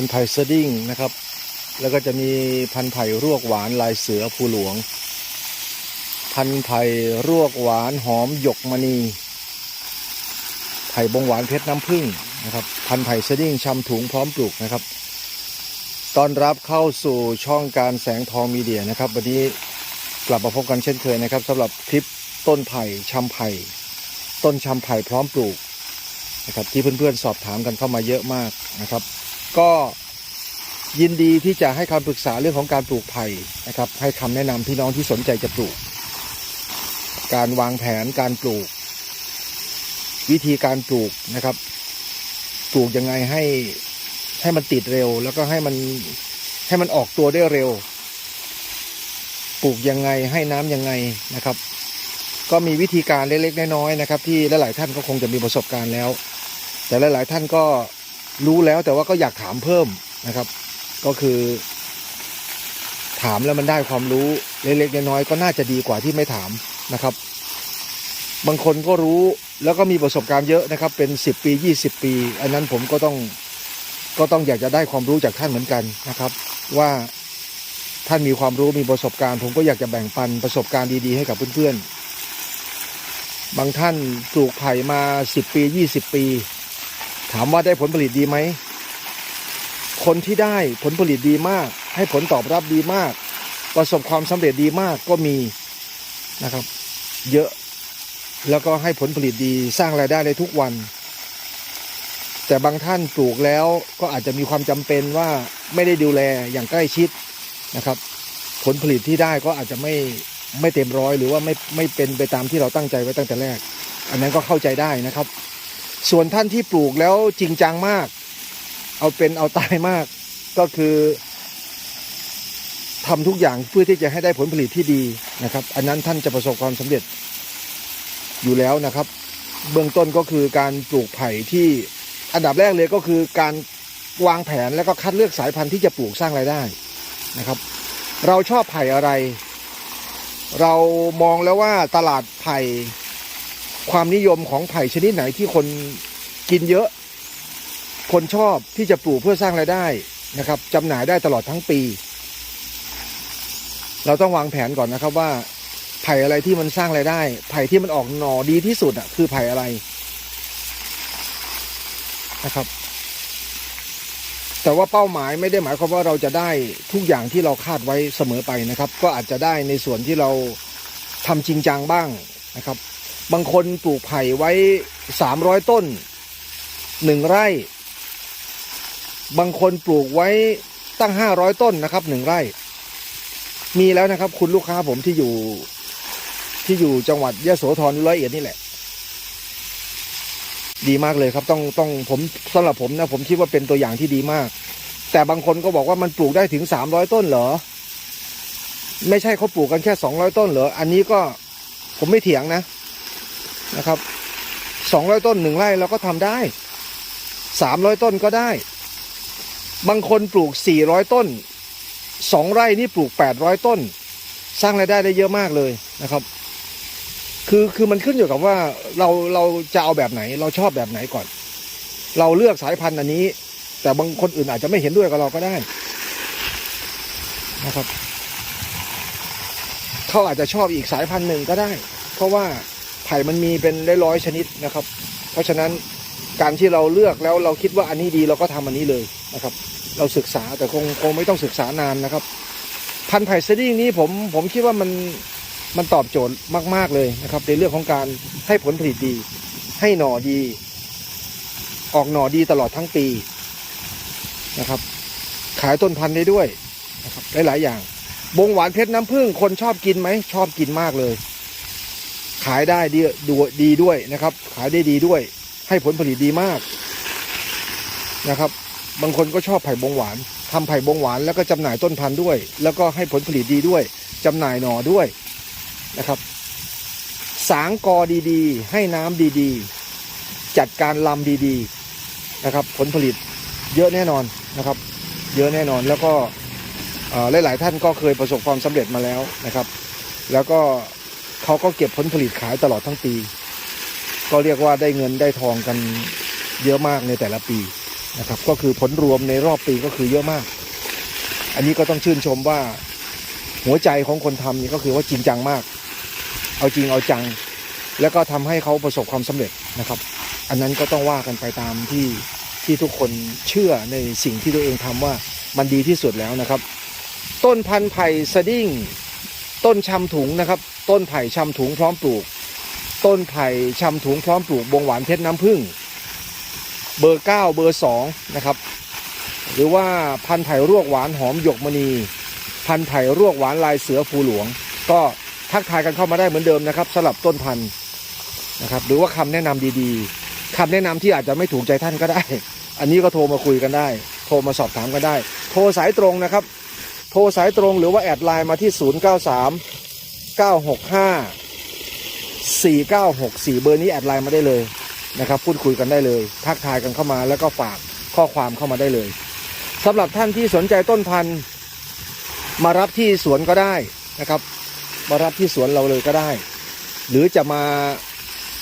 พันธุ์ไผ่สดิ้งนะครับ แล้วก็จะมีพันธุ์ไผ่รวกหวานลายเสือภูหลวง พันธุ์ไผ่รวกหวานหอมหยกมณี ไผ่บงหวานเพชรน้ำผึ้งนะครับ พันธุ์ไผ่สดิ้งชำถุงพร้อมปลูกนะครับตอนรับเข้าสู่ช่องการแสงทองมีเดียนะครับ วันนี้กลับมาพบกันเช่นเคยนะครับสำหรับคลิปต้นไผ่ชำไผ่ต้นชำไผ่พร้อมปลูกนะครับที่เพื่อนๆสอบถามกันเข้ามาเยอะมากนะครับ ก็ยินดีที่จะให้คำปรึกษาเรื่องของการปลูกไผ่นะครับ ให้คำแนะนำพี่น้องที่สนใจจะปลูก การวางแผนการปลูก วิธีการปลูกนะครับ ปลูกยังไงให้ให้มันติดเร็ว แล้วก็ให้มันให้มันออกตัวได้เร็ว ปลูกยังไงให้น้ำยังไงนะครับ ก็มีวิธีการเล็กๆน้อยๆนะครับ ที่หลายๆท่านก็คงจะมีประสบการณ์แล้ว แต่หลายๆท่านก็ รู้แล้วแต่ว่าก็อยากถามเพิ่มนะครับ ก็คือ ถามแล้วมันได้ความรู้เล็กๆน้อยๆก็น่าจะดีกว่าที่ไม่ถามนะครับ บางคนก็รู้แล้วก็มีประสบการณ์เยอะนะครับ เป็น 10 ปี 20 ปี อันนั้นผมก็ต้องก็ต้องอยากจะได้ความรู้จากท่านเหมือนกันนะครับ ว่าท่านมีความรู้มีประสบการณ์ ผมก็อยากจะแบ่งปันประสบการณ์ดีๆให้กับเพื่อนๆบางท่านปลูกไผ่มา 10 ปี 20 ปี ถามว่าได้ผลผลิตดีไหม คนที่ได้ผลผลิตดีมาก ให้ผลตอบรับดีมาก ประสบความสำเร็จดีมากก็มีนะครับ เยอะแล้วก็ให้ผลผลิตดีสร้างรายได้ในทุกวัน แต่บางท่านปลูกแล้วก็อาจจะมีความจำเป็นว่าไม่ได้ดูแลอย่างใกล้ชิดนะครับ ผลผลิตที่ได้ก็อาจจะไม่ไม่เต็มร้อยหรือว่าไม่ไม่เป็นไปตามที่เราตั้งใจไว้ตั้งแต่แรก อันนั้นก็เข้าใจได้นะครับ ส่วนท่านที่ปลูกแล้วจริงจังมาก เอาเป็นเอาตายมาก ก็คือทำทุกอย่างเพื่อที่จะให้ได้ผลผลิตที่ดีนะครับ อันนั้นท่านจะประสบความสำเร็จอยู่แล้วนะครับ เบื้องต้นก็คือการปลูกไผ่ที่อันดับแรกเลยก็คือการวางแผนแล้วก็คัดเลือกสายพันธุ์ที่จะปลูกสร้างรายได้นะครับ เราชอบไผ่อะไร เรามองแล้วว่าตลาดไผ่ ความนิยมของไผ่ชนิดไหนที่คนกินเยอะ คนชอบที่จะปลูกเพื่อสร้างรายได้นะครับจำหน่ายได้ตลอดทั้งปี เราต้องวางแผนก่อนนะครับว่า ไผ่อะไรที่มันสร้างรายได้ ไผ่ที่มันออกหน่อดีที่สุดอะคือไผ่อะไรนะครับ แต่ว่าเป้าหมายไม่ได้หมายความว่าเราจะได้ทุกอย่างที่เราคาดไว้เสมอไปนะครับ ก็อาจจะได้ในส่วนที่เราทำจริงจังบ้างนะครับ บางคนปลูกไผ่ไว้สามร้อยต้นหนึ่งไร่ บางคนปลูกไว้ตั้งห้าร้อยต้นนะครับหนึ่งไร่ มีแล้วนะครับ คุณลูกค้าผมที่อยู่ที่อยู่จังหวัดยะโสธรร้อยเอ็ดนี่แหละ ดีมากเลยครับ ต้องต้องผมสำหรับผมนะ ผมคิดว่าเป็นตัวอย่างที่ดีมาก แต่บางคนก็บอกว่ามันปลูกได้ถึงสามร้อยต้นเหรอ ไม่ใช่เขาปลูกกันแค่สองร้อยต้นเหรอ อันนี้ก็ผมไม่เถียงนะ นะครับสองร้อยต้นหนึ่งไร่เราก็ทำได้สามร้อยต้นก็ได้ บางคนปลูกสี่ร้อยต้นสองไร่นี่ปลูกแปดร้อยต้น สร้างรายได้ได้เยอะมากเลยนะครับ คือคือมันขึ้นอยู่กับว่าเราเราจะเอาแบบไหน เราชอบแบบไหนก่อน เราเลือกสายพันธุ์อันนี้ แต่บางคนอื่นอาจจะไม่เห็นด้วยกับเราก็ได้นะครับเขาอาจจะชอบอีกสายพันธุ์หนึ่งก็ได้ เพราะว่า ไผ่มันมีเป็นร้อยชนิดนะครับ เพราะฉะนั้นการที่เราเลือกแล้วเราคิดว่าอันนี้ดีเราก็ทำอันนี้เลยนะครับ เราศึกษาแต่คงคงไม่ต้องศึกษานานนะครับ พันไผ่สดิ้งนี้ผมผมคิดว่ามันมันตอบโจทย์มาก ๆเลยนะครับ ในเรื่องของการให้ผลผลิตดี ให้หน่อดี ออกหน่อดีตลอดทั้งปีนะครับ ขายต้นพันธุ์ได้ด้วยนะครับหลายๆอย่าง บงหวานเพชรน้ำผึ้งคนชอบกินไหมชอบกินมากเลยายได้ดีด,ดีด้วยนะครับ ขายได้ดีด้วย ให้ผลผลิตดีมากนะครับ บางคนก็ชอบไผ่บงหวานทำไผ่บงหวานแล้วก็จำหน่ายต้นพันธุ์ด้วย แล้วก็ให้ผลผลิตดีด้วยจำหน่ายหน่อด้วยนะครับ สางกอดีๆ ให้น้ำดีๆ จัดการลำดีๆนะครับ ผลผลิตเยอะแน่นอนนะครับ เยอะแน่นอนแล้วก็หลายๆท่านก็เคยประสบความสำเร็จมาแล้วนะครับ แล้วก็ เขาก็เก็บผลผลิตขายตลอดทั้งปี ก็เรียกว่าได้เงินได้ทองกันเยอะมากในแต่ละปีนะครับ ก็คือผลรวมในรอบปีก็คือเยอะมาก อันนี้ก็ต้องชื่นชมว่าหัวใจของคนทำนี่ก็คือว่าจริงจังมาก เอาจริงเอาจัง แล้วก็ทำให้เขาประสบความสำเร็จนะครับ อันนั้นก็ต้องว่ากันไปตามที่ที่ทุกคนเชื่อในสิ่งที่ตัวเองทำว่ามันดีที่สุดแล้วนะครับ ต้นพันธุ์ไผ่สดิ้งต้นชำถุงนะครับ ต้นไผ่ชำถุงพร้อมปลูก ต้นไผ่ชำถุงพร้อมปลูกบงหวานเพชรน้ำผึ้งเบอร์เก้าเบอร์สองนะครับ หรือว่าพันธุ์ไผ่รวกหวานหอมหยกมณี พันธุ์ไผ่รวกหวานลายเสือภูหลวง ก็ทักทายกันเข้ามาได้เหมือนเดิมนะครับสำหรับต้นพันธุ์นะครับ หรือว่าคำแนะนำดีๆคำแนะนำที่อาจจะไม่ถูกใจท่านก็ได้ อันนี้ก็โทรมาคุยกันได้ โทรมาสอบถามกันได้ โทรสายตรงนะครับ โทรสายตรงหรือว่าแอดไลน์มาที่ 0 9965 4964 เบอร์นี้แอดไลน์มาได้เลยนะครับ พูดคุยกันได้เลย ทักทายกันเข้ามาแล้วก็ฝากข้อความเข้ามาได้เลยสำหรับท่านที่สนใจต้นพันธุ์ มารับที่สวนก็ได้นะครับ มารับที่สวนเราเลยก็ได้ หรือจะมา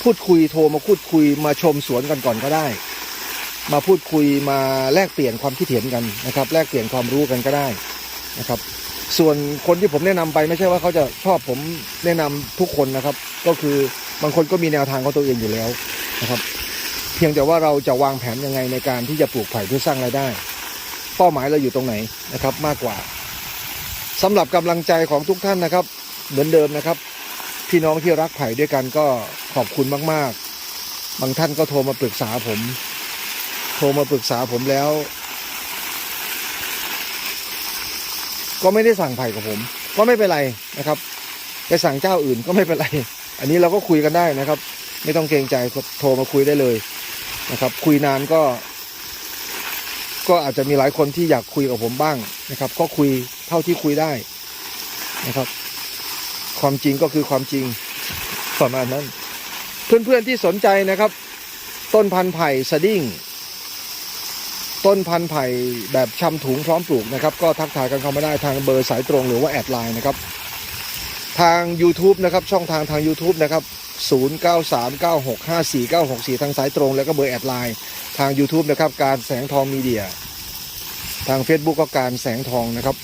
พูดคุยโทรมาพูดคุยมาชมสวนกันก่อนก็ได้ มาพูดคุยมาแลกเปลี่ยนความคิดเห็นกันนะครับ แลกเปลี่ยนความรู้กันก็ได้นะครับ ส่วนคนที่ผมแนะนำไปไม่ใช่ว่าเขาจะชอบผมแนะนำทุกคนนะครับ ก็คือบางคนก็มีแนวทางของตัวเองอยู่แล้วนะครับ เพียงแต่ว่าเราจะวางแผนยังไงในการที่จะปลูกไผ่เพื่อสร้างรายได้ เป้าหมายเราอยู่ตรงไหนนะครับ มากกว่าสำหรับกำลังใจของทุกท่านนะครับ เหมือนเดิมนะครับ พี่น้องที่รักไผ่ด้วยกันก็ขอบคุณมาก ๆ บางท่านก็โทรมาปรึกษาผม โทรมาปรึกษาผมแล้ว ก็ไม่ได้สั่งไผ่กับผม ก็ไม่เป็นไรนะครับไปสั่งเจ้าอื่นก็ไม่เป็นไร อันนี้เราก็คุยกันได้นะครับ ไม่ต้องเกรงใจโทรมาคุยได้เลยนะครับ คุยนานก็ ก็อาจจะมีหลายคนที่อยากคุยกับผมบ้างนะครับ ก็คุยเท่าที่คุยได้นะครับ ความจริงก็คือความจริงประมาณนั้น เพื่อนๆที่สนใจนะครับ ต้นพันธุ์ไผ่สดิ้ง ต้นพันธุ์ไผ่แบบชำถุงพร้อมปลูกนะครับ ก็ทักทายกันเข้ามาได้ทางเบอร์สายตรงหรือว่าแอดไลน์นะครับ ทาง YouTube นะครับ ช่องทางทาง YouTube นะครับ 0939654964 ทางสายตรง แล้วก็เบอร์แอดไลน์ทาง YouTube นะครับ การแสงทองมีเดีย ทาง Facebook ก็การแสงทองนะครับ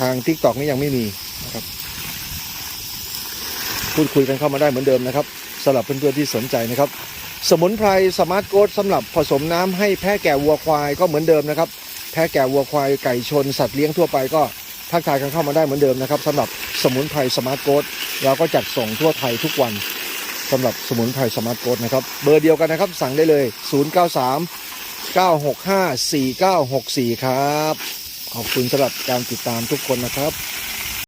ทาง TikTok นี่ยังไม่มีนะครับพูดคุยกันเข้ามาได้เหมือนเดิมนะครับสำหรับเพื่อนๆที่สนใจนะครับ สมุนไพรสมาร์ทโกดสำหรับผสมน้ำให้แพะแก่วัวควายก็เหมือนเดิมนะครับ แพะแก่วัวควายไก่ชนสัตว์เลี้ยงทั่วไปก็ทักทายกันเข้ามาได้เหมือนเดิมนะครับสำหรับสมุนไพรสมาร์ทโกดเราก็จัดส่งทั่วไทยทุกวันสำหรับสมุนไพรสมาร์ทโกดนะครับ เบอร์เดียวกันนะครับ สั่งได้เลย 093 965 4964 ครับ ขอบคุณสำหรับการติดตามทุกคนนะครับ